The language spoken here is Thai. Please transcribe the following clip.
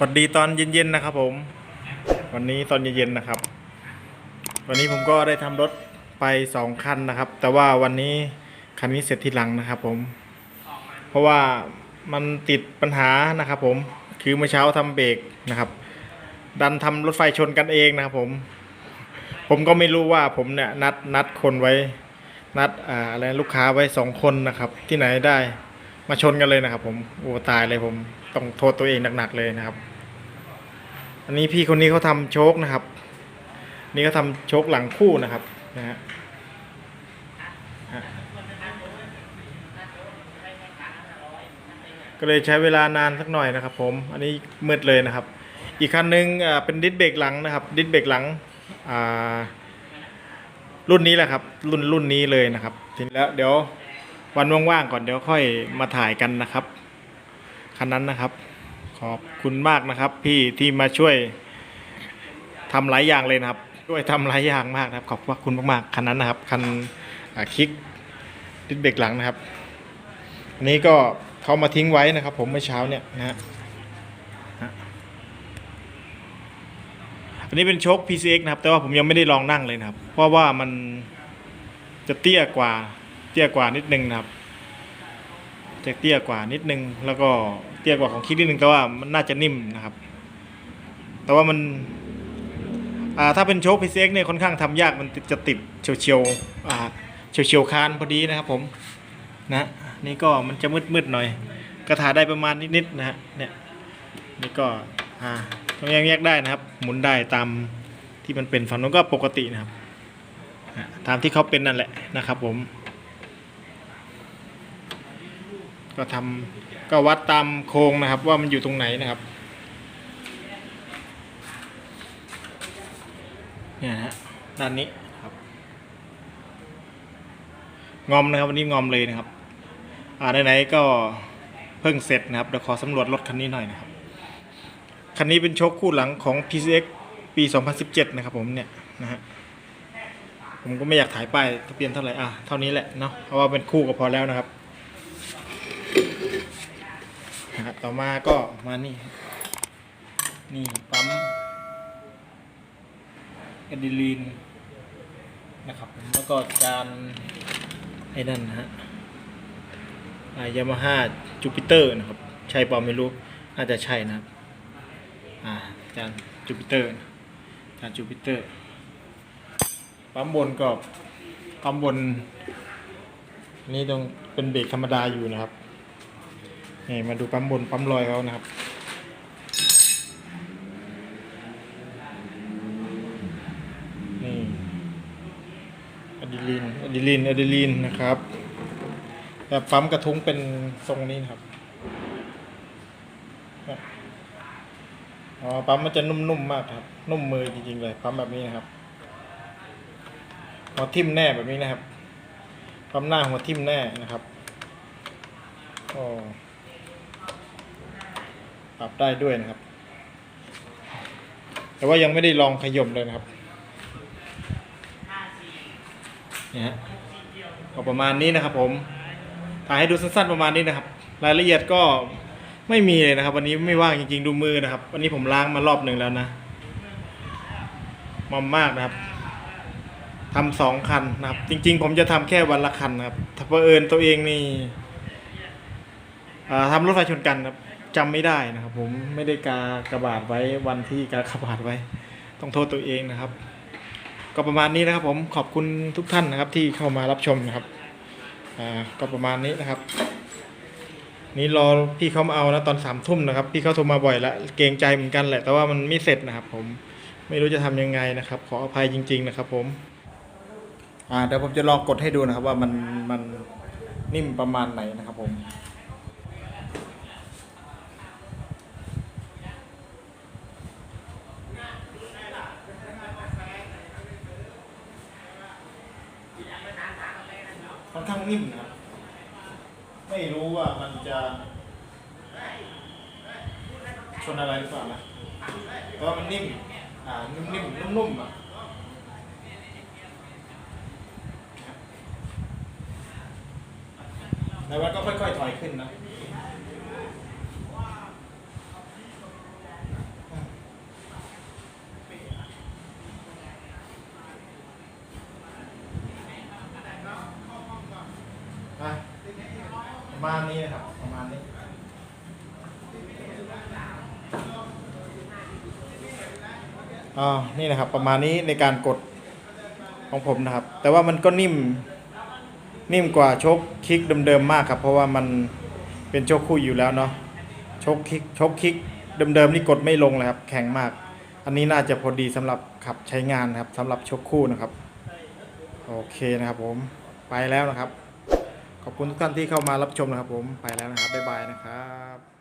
สวัสดีตอนเย็นๆนะครับ ผม วันนี้ตอนเย็นๆนะครับ วันนี้ผมก็ได้ทำรถไปสองคันนะครับ แต่ว่าวันนี้คันนี้เสร็จทีหลังนะครับ ผม เพราะว่ามันติดปัญหานะครับ ผมคือเมื่อเช้าทำเบรกนะครับ ดันทำรถไฟชนกันเองนะครับ ผม ผมก็ไม่รู้ว่าผมเนี่ยนัดนัดคนไว้ นัดออะไรลูกค้าไว้สองคนนะครับ ที่ไหนได้ มาชนกันเลยนะครับ ผมโอ้ตายเลยผมต้องโทษตัวเองหนักๆเลยนะครับ อันนี้พี่คนนี้เขาทำโชคนะครับ นี่เขาทำโชคหลังคู่นะครับนะฮะก็เลยใช้เวลานานสักหน่อยนะครับ ผมอันนี้มืดเลยนะครับ อีกคันนึงอ่าเป็นดิสเบรกหลังนะครับ ดิสเบรกหลังอ่ารุ่นนี้แหละครับ รุ่นรุ่นนี้เลยนะครับทีนี้แล้วเดี๋ยว วันว่างๆก่อนเดี๋ยวค่อยมาถ่ายกันนะครับ คันนั้นนะครับ ขอบคุณมากนะครับ พี่ที่มาช่วยทำหลายอย่างเลยนะครับช่วยทำหลายอย่างมากนะครับ ขอบคุณมากๆคันนั้นนะครับคันคลิกดิสเบรกหลังนะครับอันนี้ก็เขามาทิ้งไว้นะครับ ผมเมื่อเช้าเนี่ยนะฮะอันนี้เป็นโชค PCX นะครับ แต่ว่าผมยังไม่ได้ลองนั่งเลยนะครับ เพราะว่ามันจะเตี้ยกว่า ตี้ยกว่านิดนึงนะครับจะเตี้ยกว่านิดนึง แล้วก็เตี้ยกว่าของคิดนิดนึงแต่ว่ามันน่าจะนิ่มนะครับ แต่ว่ามันถ้าเป็นโชค PCX เนี่ยค่อนข้างทำยากมันจะติดเฉียวเฉียวเฉียวเฉียวคานพอดีนะครับผมนะนี่ก็มันจะมืดมืดหน่อย กระถาได้ประมาณนิดๆนะฮะเนี่ยนี่ก็อ่าต้องแยกแยกได้นะครับ หมุนได้ตามที่มันเป็นฝั่งนู้นก็ปกตินะครับตามที่เขาเป็นนั่นแหละนะครับผม ก็ทำก็วัดตามโครงนะครับ ว่ามันอยู่ตรงไหนนะครับเนี่ยนะฮะด้านนี้ครับ งอมนะครับวันนี้งอมเลยนะครับ อ่าไหนๆก็เพิ่งเสร็จนะครับเดี๋ยวขอสำรวจรถคันนี้หน่อยนะครับ คันนี้เป็นโชคคู่หลังของ PCX ปี 2017 นะครับผมเนี่ยนะฮะผมก็ไม่อยากถ่ายป้ายทะเบียนเท่าไหร่อะเท่านี้แหละเนาะเพราะว่าเป็นคู่ก็พอแล้วนะครับ นะฮะต่อมาก็มานี่ นี่ปั๊มเอดิลีนนะครับแล้วก็จานไอ้นั่นนะฮะยามาฮ่าจูปิเตอร์นะครับ ใช่เปล่าไม่รู้ น่าจะใช่นะครับอ่าจานจูปิเตอร์จานจูปิเตอร์ ปั๊มบนก็ปั๊มบน นี่ต้องเป็นเบรกธรรมดาอยู่นะครับ นี่มาดูปั๊มบนปั๊มลอยเขานะครับ นี่อะดรีลินอะดรีลินอะดรีลินนะครับแต่ปั๊มกระทุ้งเป็นทรงนี้นะครับอ๋อปั๊มมันจะนุ่มๆมากครับ นุ่มมือจริงๆเลยปั๊มแบบนี้นะครับหัวทิ่มแน่แบบนี้นะครับปั๊มหน้าหัวทิ่มแน่นะครับก็ ปรับได้ด้วยนะครับ แต่ว่ายังไม่ได้ลองขย่มเลยนะครับนี่ฮะก็ประมาณนี้นะครับ ผมถ่ายให้ดูสั้นๆประมาณนี้นะครับ รายละเอียดก็ไม่มีเลยนะครับ วันนี้ไม่ว่างจริงๆดูมือนะครับ วันนี้ผมล้างมารอบหนึ่งแล้วนะมอมมากนะครับทำสองคันนะครับ จริง ๆ ผมจะทำแค่วันละคันนะครับถ้าเผอิญตัวเองนี่อ่าทำรถไฟชนกันครับ จำไม่ได้นะครับ ผมไม่ได้กากระบาดไว้วันที่กากระบาดไว้ ต้องโทษตัวเองนะครับ ก็ประมาณนี้นะครับ ผมขอบคุณทุกท่านนะครับ ที่เข้ามารับชมนะครับอ่าก็ประมาณนี้นะครับ นี่รอพี่เขามาเอานะตอนสามทุ่มนะครับ พี่เขาโทรมาบ่อยละเกรงใจเหมือนกันแหละ แต่ว่ามันไม่เสร็จนะครับ ผมไม่รู้จะทำยังไงนะครับ ขออภัยจริง ๆ นะครับ ผมอ่าเดี๋ยวผมจะลองกดให้ดูนะครับ ว่ามันมันนิ่มประมาณไหนนะครับ ผมค่อนข้างนิ่มนะครับไม่รู้ว่ามันจะชนอะไรหรือเปล่านะเพราะมันนิ่ม อ่า นิ่มๆ นุ่มๆอะแล้วก็ค่อยๆ ถอยขึ้นนะ ประมาณนี้นะครับ ประมาณนี้อ่านี่นะครับ ประมาณนี้ในการกดของผมนะครับ แต่ว่ามันก็นิ่มนิ่มกว่าชคคลิกเดิมๆมากครับ เพราะว่ามันเป็นชคคู่อยู่แล้วเนาะชคคลิกชคคลิกเดิมๆนี่กดไม่ลงเลยครับ แข็งมาก อันนี้น่าจะพอดีสำหรับขับใช้งานนะครับสำหรับชคคู่นะครับ โอเคนะครับผมไปแล้วนะครับ ขอบคุณทุกท่านที่เข้ามารับชมนะครับผมไปแล้วนะครับบ๊ายบายนะครับ